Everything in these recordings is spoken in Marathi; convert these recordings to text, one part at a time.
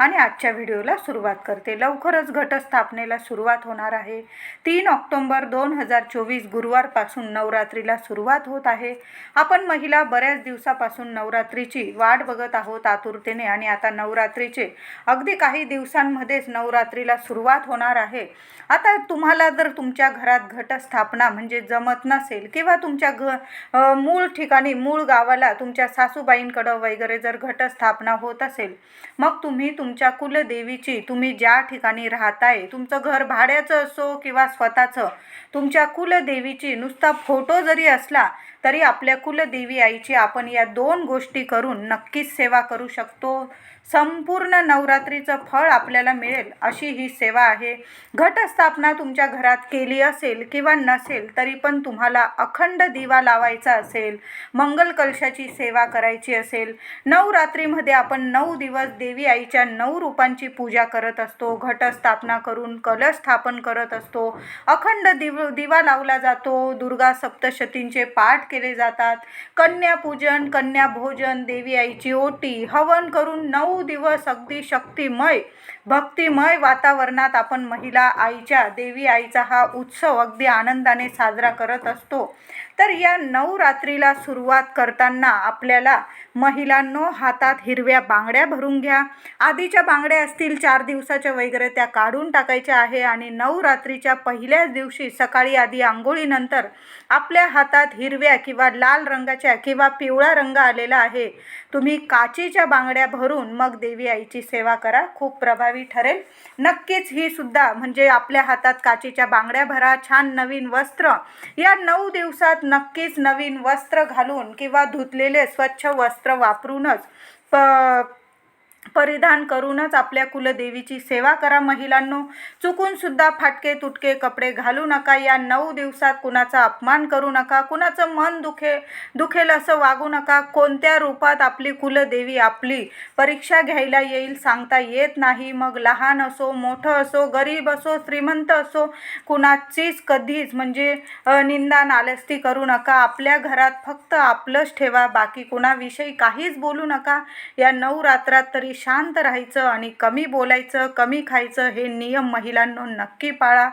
आणि आजच्या व्हिडिओला सुरुवात करते. लवकरच घटस्थापनेला सुरुवात होणार आहे. तीन ऑक्टोंबर दोन हजार चोवीस गुरुवारपासून नवरात्रीला सुरुवात होत आहे. आपण महिला बऱ्याच दिवसापासून नवरात्रीची वाट बघत आहोत आतुरतेने आणि आता नवरात्रीचे अगदी काही दिवसांमध्येच नवरात्रीला सुरुवात होणार आहे. आता तुम्हाला जर तुमच्या घरात घटस्थापना म्हणजे जमत नसेल किंवा तुमच्या घ मूळ ठिकाणी मूळ गावाला तुमच्या सासूबाईंकडं वगैरे जर घटस्थापना होत असेल मग तुम्ही तुमच्या कुलदेवीची तुम्ही ज्या ठिकाणी राहताय तुमचं घर भाड्याचं असो किंवा स्वतःचं तुमच्या कुलदेवीची नुसता फोटो जरी असला तरी आपल्या कुलदेवी आईची आपण या दोन गोष्टी करून नक्कीच सेवा करू शकतो. संपूर्ण नवरात्रीचं फळ आपल्याला मिळेल अशी ही सेवा आहे. घटस्थापना तुमच्या घरात केली असेल किंवा नसेल तरी पण तुम्हाला अखंड दिवा लावायचा असेल मंगल कलशाची सेवा करायची असेल. नवरात्रीमध्ये आपण नऊ दिवस देवी आईच्या नऊ रूपांची पूजा करत असतो घटस्थापना करून कलश स्थापन करत असतो. अखंड दिव दिवा लावला जातो दुर्गा सप्तशतींचे पाठ केले जातात. कन्यापूजन कन्या भोजन देवी आईची ओटी हवन करून नऊ दिवस अगदी शक्तिमय भक्तिमय वातावरणात आपण महिला आईच्या देवी आईचा हा उत्सव अगदी आनंदाने साजरा करत असतो. तर या नवरात्रीला सुरुवात करताना आपल्याला महिलांनो हातात हिरव्या बांगड्या भरून घ्या. आधीच्या बांगड्या असतील चार दिवसाच्या वगैरे त्या काढून टाकायच्या आहे आणि नवरात्रीच्या पहिल्याच दिवशी सकाळी आधी आंघोळीनंतर आपल्या हातात हिरव्या किंवा लाल रंगाच्या किंवा पिवळा रंग आलेला आहे. तुम्ही काचेच्या बांगड्या भरून मग देवी आईची सेवा करा. खूप प्रभावी ठरेल. नक्कीच ही सुद्धा म्हणजे आपल्या हातात काचेच्या बांगड्या भरा. छान नवीन वस्त्र. या नऊ दिवसात नक्कीच नवीन वस्त्र घालून किंवा धुतलेले स्वच्छ वस्त्र वापरूनच प परिधान करूनच आपल्या कुलदेवीची सेवा करा महिलांनो. चुकून सुद्धा फाटके तुटके कपडे घालू नका. या नऊ दिवसात कुणाचा अपमान करू नका. कुणाचं मन दुखे दुखेल असं वागू नका. कोणत्या रूपात आपली कुलदेवी आपली परीक्षा घ्यायला येईल सांगता येत नाही. मग लहान असो मोठं असो गरीब असो श्रीमंत असो कुणाचीच कधीच म्हणजे निंदा नालस्ती करू नका. आपल्या घरात फक्त आपलंच ठेवा. बाकी कुणाविषयी काहीच बोलू नका. या नऊ रात्रात तरी शांत राहायचं आणि कमी बोलायचं कमी खायचं हे नियम महिलांनो नक्की पाळा.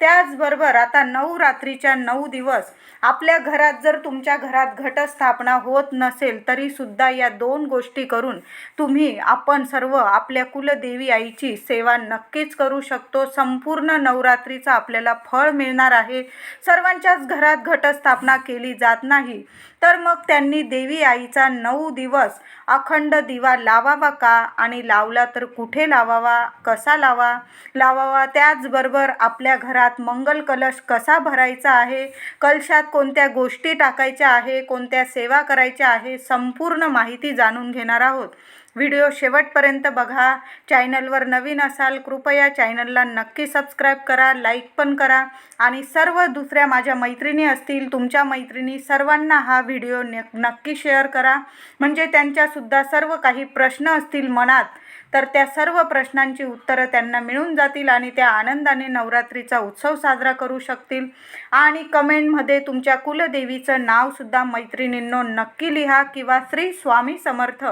त्याचबरोबर आता नऊ रात्रीच्या नऊ दिवस आपल्या घरात जर तुमच्या घरात घटस्थापना होत नसेल तरीसुद्धा या दोन गोष्टी करून तुम्ही आपण सर्व आपल्या कुलदेवी आईची सेवा नक्कीच करू शकतो. संपूर्ण नवरात्रीचं आपल्याला फळ मिळणार आहे. सर्वांच्याच घरात घटस्थापना केली जात नाही. तर मग त्यांनी देवी आईचा नऊ दिवस अखंड दिवा लावावा का? आणि लावला तर कुठे लावावा? कसा लावा? लावावा त्याचबरोबर आपल्या घरात मंगल कलश कसा भरायचा आहे? कलशात कोणत्या गोष्टी टाकायच्या आहे? कोणत्या सेवा करायच्या आहे? संपूर्ण माहिती जाणून घेणार आहोत. व्हिडिओ शेवटपर्यंत बघा. चॅनलवर नवीन असाल कृपया चॅनलला नक्की सबस्क्राईब करा लाईक पण करा. आणि सर्व दुसऱ्या माझ्या मैत्रिणी असतील तुमच्या मैत्रिणी सर्वांना हा व्हिडिओ न नक्की शेअर करा. म्हणजे त्यांच्यासुद्धा सर्व काही प्रश्न असतील मनात तर त्या सर्व प्रश्नांची उत्तरं त्यांना मिळून जातील आणि त्या आनंदाने नवरात्रीचा उत्सव साजरा करू शकतील. आणि कमेंटमध्ये तुमच्या कुलदेवीचं नावसुद्धा मैत्रिणींनो नक्की लिहा किंवा श्री स्वामी समर्थ.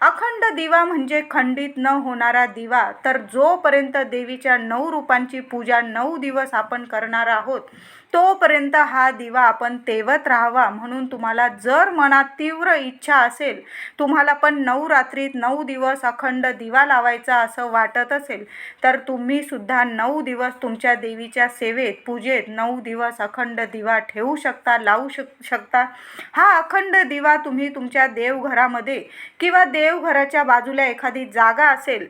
अखंड दिवा म्हणजे खंडित न होणारा दिवा. तर जोपर्यंत देवीच्या नऊ रूपांची पूजा नऊ दिवस आपण करणार आहोत तोपर्यंत हा दिवा आपण तेवत राहावा. म्हणून तुम्हाला जर मनात तीव्र इच्छा असेल तुम्हाला पण नऊ रात्रीत नऊ दिवस अखंड दिवा लावायचा असं वाटत असेल तर तुम्ही सुद्धा नऊ दिवस तुमच्या देवीच्या सेवेत पूजेत नऊ दिवस अखंड दिवा ठेवू शकता लावू शक शकता. हा अखंड दिवा तुम्ही तुमच्या देवघरामध्ये किंवा देवघराच्या बाजूला एखादी जागा असेल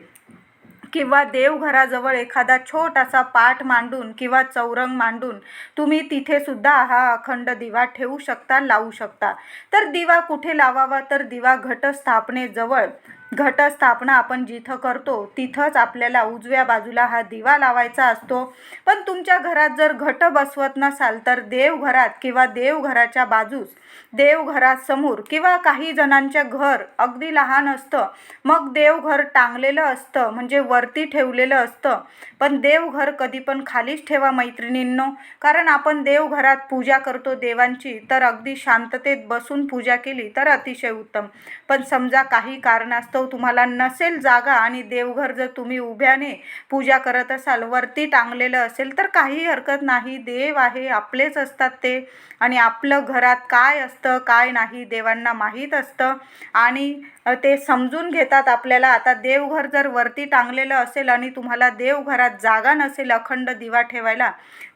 किंवा देवघराजवळ एखादा छोटासा पाट मांडून किंवा चौरंग मांडून तुम्ही तिथे सुद्धा हा अखंड दिवा ठेवू शकता लावू शकता. तर दिवा कुठे लावावा? तर दिवा घटस्थापनेजवळ घटस्थापना आपण जिथं करतो तिथंच आपल्याला उजव्या बाजूला हा दिवा लावायचा असतो. पण तुमच्या घरात जर घट बसवत नसाल तर देवघरात किंवा देवघराच्या बाजूस देवघरासमोर किंवा काही जणांच्या घर अगदी लहान असतं मग देवघर टांगलेलं असतं म्हणजे वरती ठेवलेलं असतं. पण देवघर कधी पण खालीच ठेवा मैत्रिणींनो. कारण आपण देवघरात पूजा करतो देवांची तर अगदी शांततेत बसून पूजा केली तर अतिशय उत्तम. पण समजा काही कारणास्तव तुम्हाला नसेल जागा आणि देवघर जर तुम्ही उभ्याने पूजा करत असाल वरती टांगलेलं असेल तर काही हरकत नाही. देव आहे आपलेच असतात ते. आणि आपलं घरात काय असतं काय नाही देवांना माहीत असतं. आणि ते समजून घेतात आपल्याला. आता देवघर जर वरती टांगलेलं असेल आणि तुम्हाला देवघरात जागा नसेल अखंड दिवा ठेवायला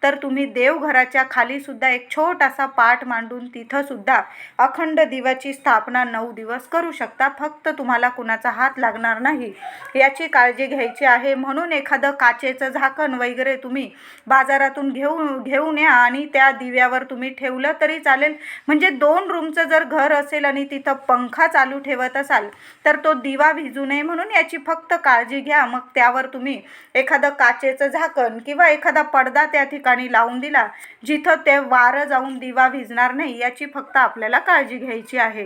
तर तुम्ही देवघराच्या खाली सुद्धा एक छोटासा पाठ मांडून तिथं सुद्धा अखंड दिवाची स्थापना नऊ दिवस करू शकता. फक्त तुम्हाला कुणाचा हात लागणार नाही. याची काळजी घ्यायची आहे. म्हणून एखादं काचेचं झाकण वगैरे तुम्ही बाजारातून घेऊन घेऊन या आणि त्या दिव्यावर तुम्ही ठेवलं तरी चालेल. म्हणजे दोन रूमचं जर घर असेल आणि तिथं पंखा चालू ठेवत असाल तर तो दिवा भिजू नये म्हणून याची फक्त काळजी घ्या. मग त्यावर तुम्ही एखादं काचेचं झाकण किंवा एखादा पडदा त्या ठिकाणी लावून दिला जिथं ते वारं जाऊन दिवा भिजणार नाही याची फक्त आपल्याला काळजी घ्यायची आहे.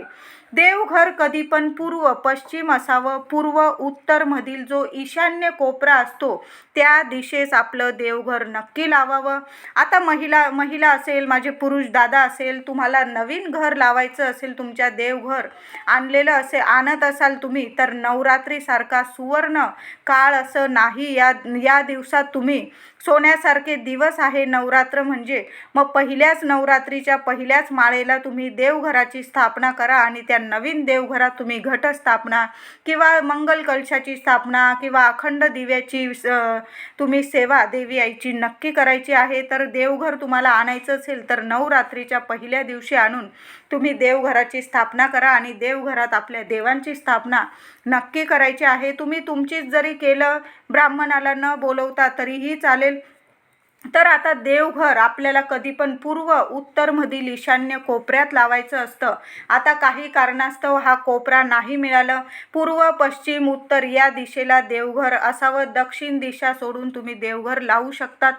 देवघर कधी पण पूर्व पश्चिम असावं पूर्व उत्तरमधील जो ईशान्य कोपरा असतो त्या दिशेस आपलं देवघर नक्की लावावं. आता महिला महिला असेल माझे पुरुष दादा असेल तुम्हाला नवीन घर लावायचं असेल तुमच्या देवघर आणलेलं असे आणत असाल तुम्ही तर नवरात्रीसारखा सुवर्ण काळ असं नाही. या या दिवसात तुम्ही सोन्यासारखे दिवस आहे. नवरात्र म्हणजे मग पहिल्याच नवरात्रीच्या पहिल्याच माळेला तुम्ही देवघराची स्थापना करा आणि त्या नवीन देवघरात तुम्ही घटस्थापना किंवा मंगल कलशाची स्थापना किंवा अखंड दिव्याची तुम्ही सेवा देवी आईची नक्की करायची आहे. तर देवघर तुम्हाला आणायचं असेल तर नवरात्रीच्या पहिल्या दिवशी आणून तुम्ही देवघराची स्थापना करा आणि देवघरात आपल्या देवांची स्थापना नक्की करायची आहे. तुम्ही तुमचीच जरी केलं ब्राह्मणाला न बोलवता तरीही चालेल. तर आता देवघर आपल्याला कधी पण पूर्व उत्तरमधील ईशान्य कोपऱ्यात लावायचं असतं. आता काही कारणास्तव हा कोपरा नाही मिळालं. पूर्व पश्चिम उत्तर या दिशेला देवघर असावं. दक्षिण दिशा सोडून तुम्ही देवघर लावू शकतात.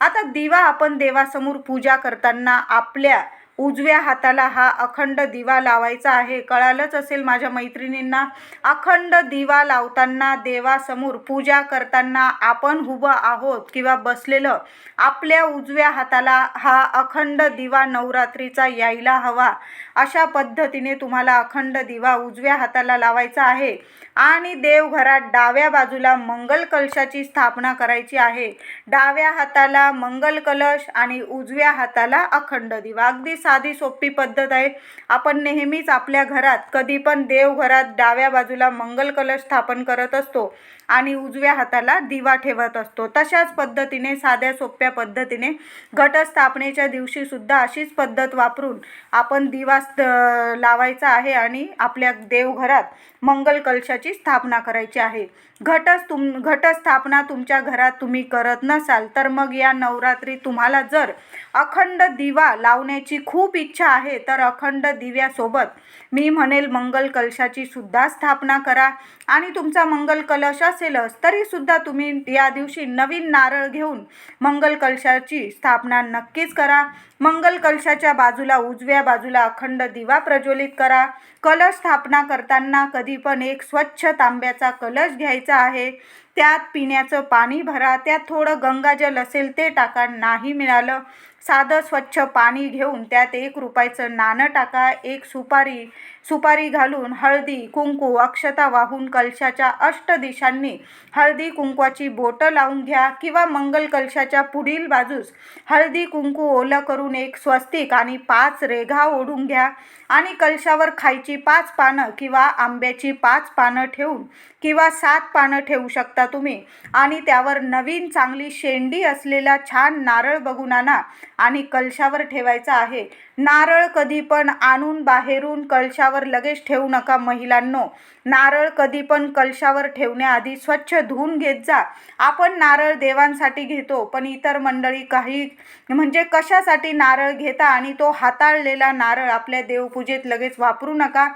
आता दिवा आपण देवासमोर पूजा करताना आपल्या उजव्या हाताला हा अखंड दिवा लावायचा आहे. कळालंच असेल माझ्या मैत्रिणींना अखंड दिवा लावताना देवासमोर पूजा करताना आपण उभं आहोत किंवा बसलेलं आपल्या उजव्या हाताला हा अखंड दिवा नवरात्रीचा यायला हवा. अशा पद्धतीने तुम्हाला अखंड दिवा उजव्या हाताला लावायचा आहे. आणि देवघरात डाव्या बाजूला मंगल कलशाची स्थापना करायची आहे. डाव्या हाताला मंगल कलश आणि उजव्या हाताला अखंड दिवा. अगदी साधी सोपी पद्धत आहे. आपण नेहमीच आपल्या घरात कधी पण देवघरात डाव्या बाजूला मंगल कलश स्थापन करत असतो आणि उजव्या हाताला दिवा ठेवत असतो. तशाच पद्धतीने साध्या सोप्या पद्धतीने घटस्थापनेच्या दिवशी सुद्धा अशीच पद्धत वापरून आपण दिवा लावायचा आहे आणि आपल्या देवघरात मंगल कलशाची स्थापना करायची आहे. घटस तुम घटस्थापना तुमच्या घरात तुम्ही करत नसाल तर मग या नवरात्री तुम्हाला जर अखंड दिवा लावण्याची खूप इच्छा आहे तर अखंड दिव्यासोबत मी म्हणेल मंगल कलशाची सुद्धा स्थापना करा. आणि तुमचा मंगल कलश असेलच तरीसुद्धा तुम्ही या दिवशी नवीन नारळ घेऊन मंगल कलशाची स्थापना नक्कीच करा. मंगल कलशाच्या बाजूला उजव्या बाजूला अखंड दिवा प्रज्वलित करा. कलश स्थापना करताना कधी पण एक स्वच्छ स्वच्छ तांब्याचा कलश घ्यायचा आहे. त्यात पिण्याचं पाणी भरा. त्यात थोडं गंगाजल असेल ते टाका. नाही मिळालं. साधं स्वच्छ पाणी घेऊन त्यात एक रुपयाचं नाणं टाका एक सुपारी सुपारी घालून हळदी कुंकू अक्षता वाहून कलशाच्या अष्ट दिशांनी हळदी कुंकवाची बोटं लावून घ्या किंवा मंगल कलशाच्या पुढील बाजूस हळदी कुंकू ओलं करून एक स्वस्तिक आणि पाच रेघा ओढून घ्या आणि कलशावर खायची पाच पानं किंवा आंब्याची पाच पानं ठेवून किंवा सात पानं ठेवू शकता तुम्ही. आणि त्यावर नवीन चांगली शेंडी असलेला छान नारळ बघून आणा आणि कलशावर ठेवायचा आहे. नारळ कधी पण आणून बाहेरून कलशावर लगेच ठेवू नका महिलांनो. नारळ कधी पण कलशावर ठेवण्याआधी स्वच्छ धुवून घेत जा. आपण नारळ देवांसाठी घेतो पण इतर मंडळी काही म्हणजे कशासाठी नारळ घेता आणि तो हाताळलेला नारळ आपल्या देवपूजेत लगेच वापरू नका.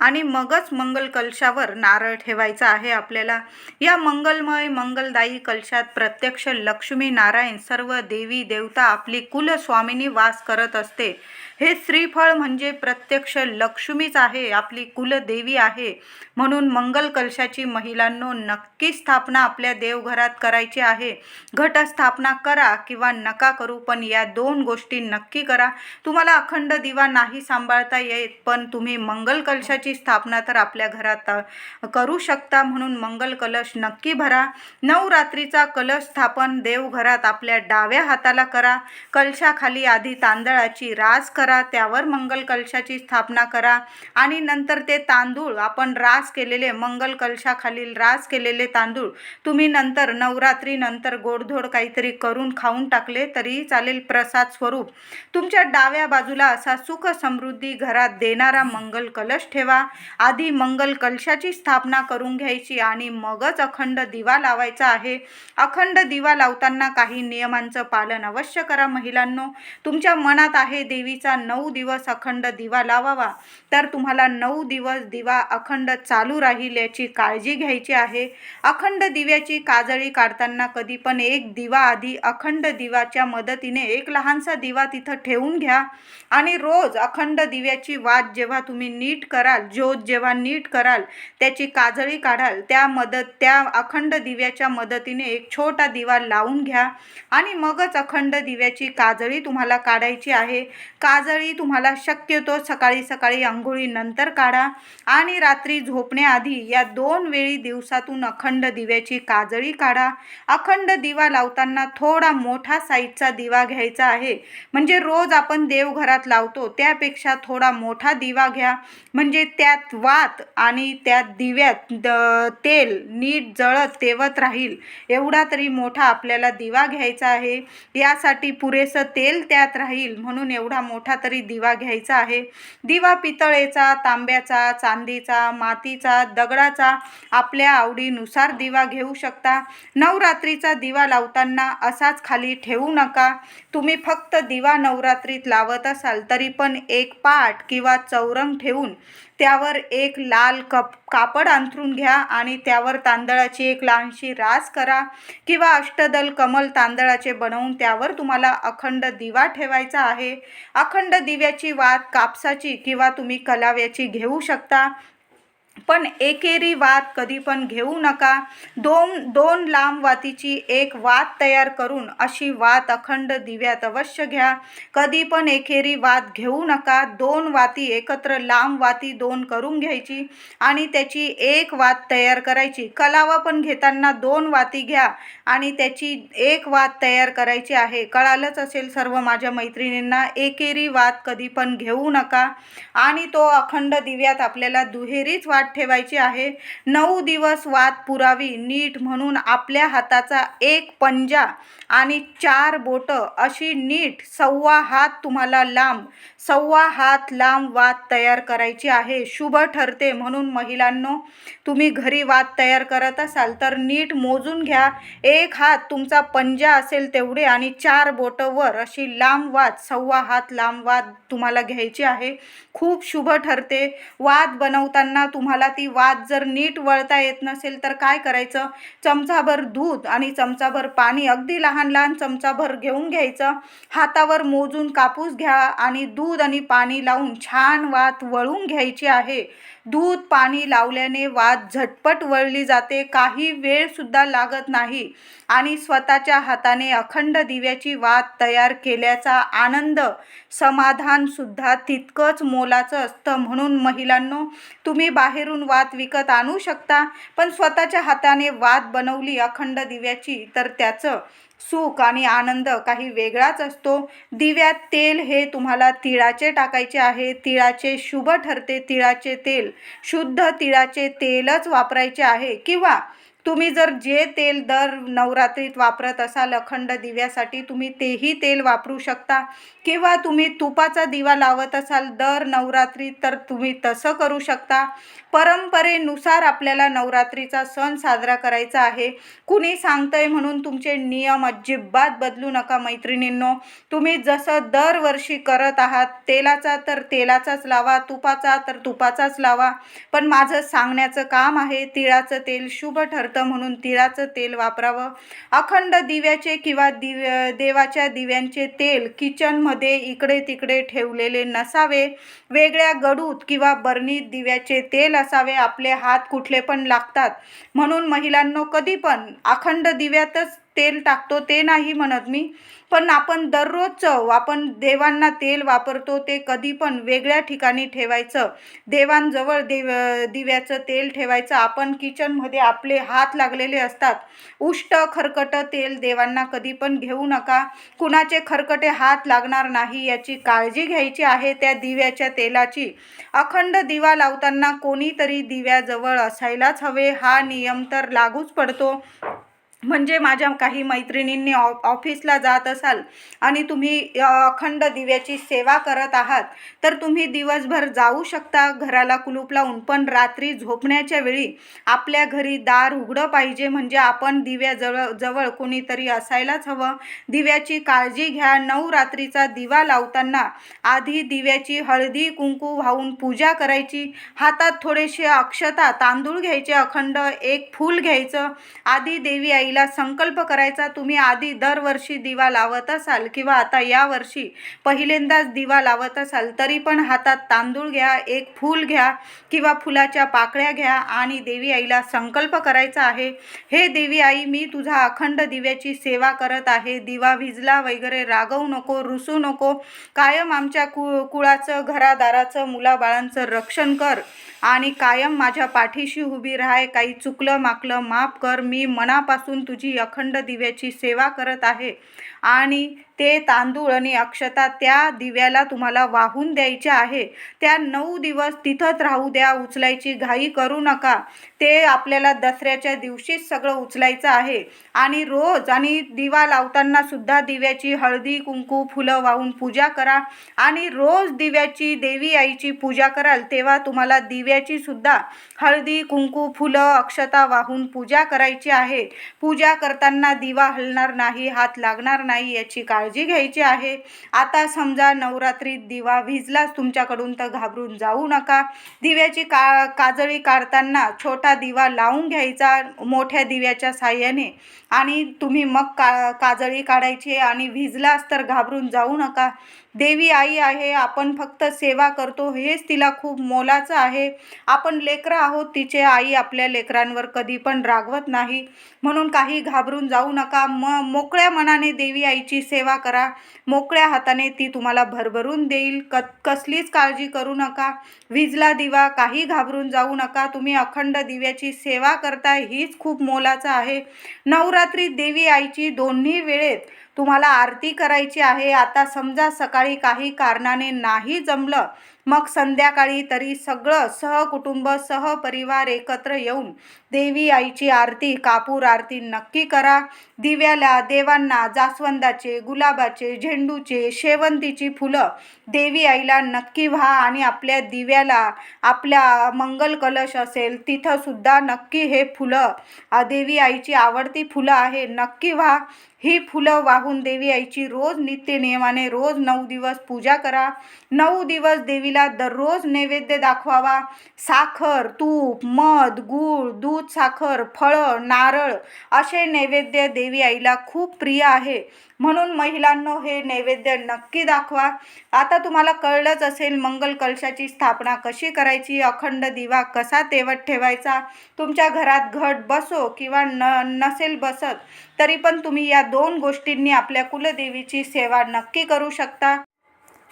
आणि मगच मंगल कलशावर नारळ ठेवायचा आहे आपल्याला. या मंगलमय मंगलदायी कलशात प्रत्यक्ष लक्ष्मी नारायण सर्व देवी देवता आपली कुलस्वामिनी वास करत असते. हे श्रीफळ म्हणजे प्रत्यक्ष लक्ष्मीच आहे आपली कुलदेवी आहे. म्हणून मंगल कलशाची महिलांनो नक्की स्थापना आपल्या देवघरात करायची आहे. घटस्थापना करा किंवा नका करू पण या दोन गोष्टी नक्की करा. तुम्हाला अखंड दिवा नाही सांभाळता येत पण तुम्ही मंगल कलशाची स्थापना तर आपल्या घरात करू शकता म्हणून मंगल कलश नक्की भरा. नवरात्रीचा कलश स्थापन देवघरात आपल्या डाव्या हाताला करा. कलशाखाली आधी तांदळाची रास करा त्यावर मंगल कलशाची स्थापना करा. आणि नंतर ते तांदूळ आपण रास केलेले मंगल कलशाखालील रास केलेले तांदूळ तुम्ही नंतर नवरात्री नंतर गोडधोड काहीतरी करून खाऊन टाकले तरीही चालेल प्रसाद स्वरूप. तुमच्या डाव्या बाजूला असा सुख समृद्धी घरात देणारा मंगल कलश ठेवा. आधी मंगल कलशाची स्थापना करून घ्यायची आणि मगच अखंड दिवा लावायचा आहे. अखंड दिवा लावताना काही नियमांचं पालन अवश्य करा महिलांनो. तुमच्या मनात आहे देवीचा नऊ दिवस अखंड दिवा लावावा. तर तुम्हाला नऊ दिवस दिवा अखंड चालू राहील याची काळजी घ्यायची आहे. अखंड दिव्याची काजळी काढताना कधी पण एक दिवा आधी अखंड दिवाच्या मदतीने एक लहानसा दिवा तिथं ठेवून घ्या. आणि रोज अखंड दिव्याची वाद जेव्हा तुम्ही नीट कराल ज्योत जेव्हा नीट कराल त्याची काजळी काढाल त्या मदत त्या अखंड दिव्याच्या मदतीने एक छोटा दिवा लावून घ्या आणि मगच अखंड दिव्याची काजळी तुम्हाला काढायची आहे. काजळी तुम्हाला शक्यतो सकाळी सकाळी आंघोळीनंतर काढा आणि रात्री झोपण्याआधी या दोन वेळी दिवसातून अखंड दिव्याची काजळी काढा. अखंड दिवा लावताना थोडा मोठा साईजचा दिवा घ्यायचा आहे. म्हणजे रोज आपण देवघरात लावतो त्यापेक्षा थोडा मोठा दिवा घ्या. म्हणजे त्यात वात आणि त्यात दिव्यात द- तेल नीट जळत तेवत राहील. एवढा तरी मोठा आपल्याला दिवा घ्यायचा आहे. यासाठी पुरेसं तेल त्यात राहील म्हणून एवढा मोठा तरी दिवा घ्यायचा आहे. दिवा पितळेचा तांब्याचा चांदीचा मातीचा दगडाचा आपल्या आवडीनुसार दिवा घेऊ शकता. नवरात्रीचा दिवा लावताना असाच खाली ठेवू नका. तुम्ही फक्त दिवा नवरात्रीत लावत असाल तरी पण एक पाट किंवा चौरंग ठेवून त्यावर एक लाल कप कापड अंथरून घ्या आणि त्यावर तांदळाची एक लहानशी रास करा किंवा अष्टदल कमल तांदळाचे बनवून त्यावर तुम्हाला अखंड दिवा ठेवायचा आहे. अखंड दिव्याची वात कापसाची किंवा तुम्ही कलाव्याची घेऊ शकता. पण एकेरी वात कधी पण घेऊ नका. दोन दोन लांब वातीची एक वात तयार करून अशी वात अखंड दिव्यात अवश्य घ्या. कधी पण एकेरी वात घेऊ नका. दोन वाती एकत्र लांब वाती दोन करून घ्यायची आणि त्याची एक वात तयार करायची. कलावा पण घेताना दोन वाती घ्या आणि त्याची एक वात तयार करायची आहे. कळालंच असेल सर्व माझ्या मैत्रिणींना एकेरी वात कधी पण घेऊ नका. आणि तो अखंड दिव्यात आपल्याला दुहेरीच वाट ठेवायची आहे. नऊ दिवस वाद पुरावी नीट म्हणून आपल्या हाताचा एक पंजा आणि चार बोटं अशी नीट सव्वा हात तुम्हाला लांब सव्वा हात लांब वात तयार करायची आहे. शुभ ठरते म्हणून महिलांनो तुम्ही घरी वात तयार करत असाल तर नीट मोजून घ्या. एक हात तुमचा पंजा असेल तेवढे आणि चार बोटं वर अशी लांब वात सव्वा हात लांब वात तुम्हाला घ्यायची आहे. खूप शुभ ठरते. वात बनवताना तुम्हाला ती वात जर नीट वळता येत नसेल तर काय करायचं? चमचाभर दूध आणि चमचाभर पाणी अगदी लहान लहान लहान चमचाभर घेऊन घ्यायचं. हातावर मोजून कापूस घ्या आणि दूध आणि पाणी लावून छान वात वळून घ्यायची आहे. दूध पाणी लावल्याने वात झटपट वळली जाते. काही वेळसुद्धा लागत नाही. आणि स्वतःच्या हाताने अखंड दिव्याची वात तयार केल्याचा आनंद समाधानसुद्धा तितकंच मोलाचं असतं. म्हणून महिलांनो तुम्ही बाहेरून वात विकत आणू शकता पण स्वतःच्या हाताने वात बनवली अखंड दिव्याची तर त्याचं सुख आणि आनंद काही वेगळाच असतो. दिव्यात तेल हे तुम्हाला तिळाचे टाकायचे आहे. तिळाचे शुभ ठरते. तिळाचे तेल शुद्ध तिळाचे तेलच वापरायचे आहे. किंवा तुम्ही जर जे तेल दर नवरात्रीत वापरत असाल अखंड दिव्यासाठी तुम्ही तेही तेल वापरू शकता. किंवा तुम्ही तुपाचा दिवा लावत असाल दर नवरात्री तर तुम्ही तसं करू शकता. परंपरेनुसार आपल्याला नवरात्रीचा सण साजरा करायचा आहे. कुणी सांगतंय म्हणून तुमचे नियम अजिबात बदलू नका मैत्रिणींनो. तुम्ही जसं दरवर्षी करत आहात तेलाचा तर तेलाचाच लावा तुपाचा तर तुपाचाच लावा. पण माझं सांगण्याचं काम आहे तिळाचं तेल शुभ ठरतं म्हणून तिळाचं तेल वापरावं. अखंड दिव्याचे किंवा दिव देवाच्या दिव्यांचे तेल किचनमध्ये इकडे तिकडे ठेवलेले नसावे. वेगळ्या गडूत किंवा बर्नीत दिव्याचे तेल असावे. आपले हात कुठले पण लागतात. म्हणून महिलांनो कधी पण अखंड दिव्यातच तेल टाकतो ते नाही म्हणत मी. पण आपण दररोजचं आपण देवांना तेल वापरतो ते कधी पण वेगळ्या ठिकाणी ठेवायचं. देवांजवळ देव दिव्याचं तेल ठेवायचं. आपण किचनमध्ये आपले हात लागलेले असतात. उष्ट खरकटं तेल देवांना कधी पण घेऊ नका. कुणाचे खरकटे हात लागणार नाही याची काळजी घ्यायची आहे त्या दिव्याच्या तेलाची. अखंड दिवा लावताना कोणीतरी दिव्याजवळ असायलाच हवे. हा नियम तर लागूच पडतो. म्हणजे माझ्या काही मैत्रिणींनी ऑ ऑफिसला जात असाल आणि तुम्ही अखंड दिव्याची सेवा करत आहात तर तुम्ही दिवसभर जाऊ शकता घराला कुलूप लावून. पण रात्री झोपण्याच्या वेळी आपल्या घरी दार उघडं पाहिजे म्हणजे आपण दिव्याजवळ जवळ कोणीतरी असायलाच हवं. दिव्याची काळजी घ्या. नऊ रात्रीचा दिवा लावताना आधी दिव्याची हळदी कुंकू वाहून पूजा करायची. हातात थोडेसे अक्षता तांदूळ घ्यायचे अखंड एक फूल घ्यायचं. आधी देवी आईला संकल्प करायचा तुम्ही आधी दरवर्षी दिवा लावत असाल किंवा आता यावर्षी पहिल्यांदाच दिवा लावत असाल तरी पण हातात तांदूळ घ्या एक फूल घ्या किंवा फुलाच्या पाकळ्या घ्या आणि देवी आईला संकल्प करायचा आहे हे देवी आई मी तुझा अखंड दिव्याची सेवा करत आहे दिवा भिजला वगैरे रागवू नको रुसू नको कायम आमच्या कु कुळाचं घरादाराचं मुलाबाळांचं रक्षण कर आणि कायम माझ्या पाठीशी उभी राहाय काही चुकलं माकलं माफ कर मी मनापासून तुझी अखंड दिव्याची सेवा करत आहे. आणि ते तांदूळ आणि अक्षता त्या दिव्याला तुम्हाला वाहून द्यायचे आहे. त्या नऊ दिवस तिथंच राहू द्या उचलायची घाई करू नका. ते आपल्याला दसऱ्याच्या दिवशीच सगळं उचलायचं आहे. आणि रोज आणि दिवा लावताना सुद्धा दिव्याची हळदी कुंकू फुलं वाहून पूजा करा. आणि रोज दिव्याची देवी आईची पूजा कराल तेव्हा तुम्हाला दिव्याची सुद्धा हळदी कुंकू फुलं अक्षता वाहून पूजा करायची आहे. पूजा करताना दिवा हलणार नाही हात लागणार नाही याची काळजी काळजी घ्यायची आहे. आता समजा नवरात्रीत दिवा भिजलाच तुमच्याकडून तर घाबरून जाऊ नका. दिव्याची का काजळी काढताना छोटा दिवा लावून घ्यायचा मोठ्या दिव्याच्या साह्याने. आणि तुम्ही मग का काजळी काढायची आणि भिजलाच तर घाबरून जाऊ नका. देवी आई आहे आपण फक्त सेवा करतो हेच तिला खूप मोलाचं आहे. आपण लेकरं आहोत तिचे आई आपल्या लेकरांवर कधी पण रागवत नाही. म्हणून काही घाबरून जाऊ नका. म मोकळ्या मनाने देवी आईची सेवा करा. मोकळ्या हाताने ती तुम्हाला भरभरून देईल. क कसलीच काळजी करू नका. विजला दिवा काही घाबरून जाऊ नका. तुम्ही अखंड दिव्याची सेवा करताय हीच खूप मोलाचं आहे. नवरात्री देवी आईची दोन्ही वेळेत तुम्हाला आरती करायची आहे. आता समजा सकाळी काही कारणाने नाही जमलं मग संध्याकाळी तरी सगळं सहकुटुंब सहपरिवार एकत्र येऊन देवी आईची आरती कापूर आरती नक्की करा. दिव्याला देवांना जास्वंदाचे गुलाबाचे झेंडूचे शेवंतीची फुलं. देवी आईला नक्की व्हा आणि आपल्या दिव्याला आपल्या मंगल कलश असेल तिथंसुद्धा नक्की हे फुलं. देवी आईची आवडती फुलं आहे नक्की व्हा. ही फुलं वाहून देवी आईची रोज नित्य नियमाने रोज नऊ दिवस पूजा करा. नऊ दिवस देवीला दररोज नैवेद्य दाखवावा. साखर तूप मध गूळ दूध साखर फळं नारळ असे नैवेद्य देवी आईला खूप प्रिय आहे. म्हणून महिलांनो हे नैवेद्य नक्की दाखवा. आता तुम्हाला कळलंच असेल मंगल कलशाची स्थापना कशी करायची? अखंड दिवा कसा तेवत ठेवायचा? तुमच्या घरात घट बसो किंवा न नसेल बसत तरी पण तुम्ही या दोन गोष्टींनी आपल्या कुलदेवीची सेवा नक्की करू शकता.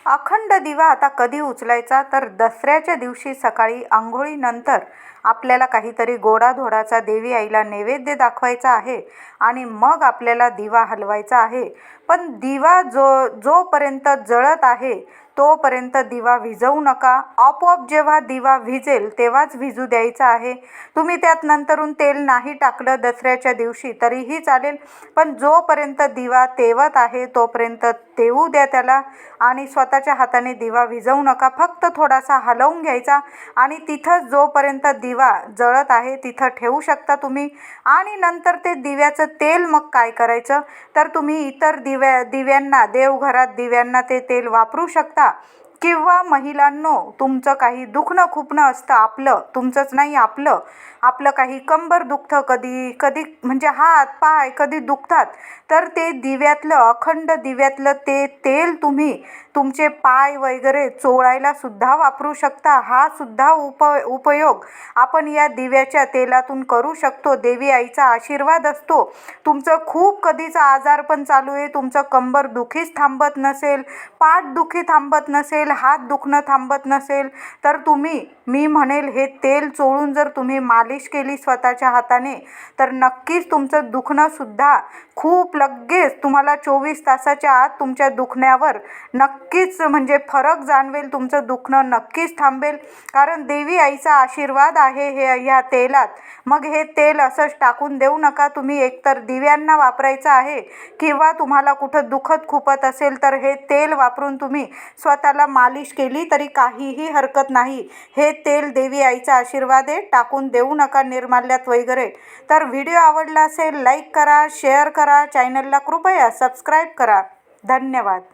अखंड दिवा आता कधी उचलायचा? तर दसऱ्याच्या दिवशी सकाळी आंघोळीनंतर आपल्याला काहीतरी गोडाधोडाचा देवी आईला नैवेद्य दाखवायचा आहे आणि मग आपल्याला दिवा हलवायचा आहे. पण दिवा जो जोपर्यंत जळत आहे तोपर्यंत दिवा विजवू नका. आपोआप जेव्हा दिवा विजेल तेव्हाच विजू द्यायचा आहे. तुम्ही त्यात नंतरून तेल नाही टाकलं दसऱ्याच्या दिवशी तरीही चालेल. पण जोपर्यंत दिवा तेवत आहे तोपर्यंत तेवू द्या त्याला आणि स्वतःच्या हाताने दिवा विजवू नका. फक्त थोडासा हलवून घ्यायचा आणि तिथंच जोपर्यंत दिवा जळत आहे तिथं ठेवू शकता तुम्ही. आणि नंतर ते दिव्याचं तेल मग काय करायचं? तर तुम्ही इतर दिव्या दिव्यांना देवघरात दिव्यांना ते तेल वापरू शकता. किंवा महिलांनो तुमचं काही दुखणं खुपणं असतं आपलं तुमचंच नाही आपलं. आपलं काही कंबर दुखतं कधी कधी म्हणजे हात पाय कधी दुखतात तर ते दिव्यातलं अखंड दिव्यातलं ते तेल तुम्ही तुमचे पाय वगैरे चोळायला सुद्धा वापरू शकता. हा सुद्धा उप उपयोग आपण या दिव्याच्या तेलातून करू शकतो. देवी आईचा आशीर्वाद असतो. तुमचं खूप कधीचा आजार पण चालू आहे. तुमचं कंबर दुखीच थांबत नसेल पाठ दुखी थांबत नसेल हात दुखणं थांबत नसेल तर तुम्ही मी म्हणेल हे तेल चोळून जर तुम्ही मालिश केली स्वतःच्या हाताने तर नक्कीच तुमचं दुखणंसुद्धा खूप लगेच तुम्हाला चोवीस तासाच्या आत तुमच्या दुखण्यावर नक्कीच म्हणजे फरक जाणवेल तुमचं दुखणं नक्कीच थांबेल. कारण देवी आईचा आशीर्वाद आहे हे ह्या तेलात. मग हे तेल असंच टाकून देऊ नका. तुम्ही एकतर दिव्यांना वापरायचं आहे किंवा तुम्हाला कुठं दुखत खुपत असेल तर हे तेल वापरून तुम्ही स्वतःला मालिश केली तरी काहीही हरकत नाही. हे तेल देवी आईचा आशीर्वाद आहे टाकून देऊ नका निर्माल्यात वगैरे. तर व्हिडिओ आवडला असेल लाईक करा शेअर करा चॅनलला कृपया सबस्क्राईब करा. धन्यवाद.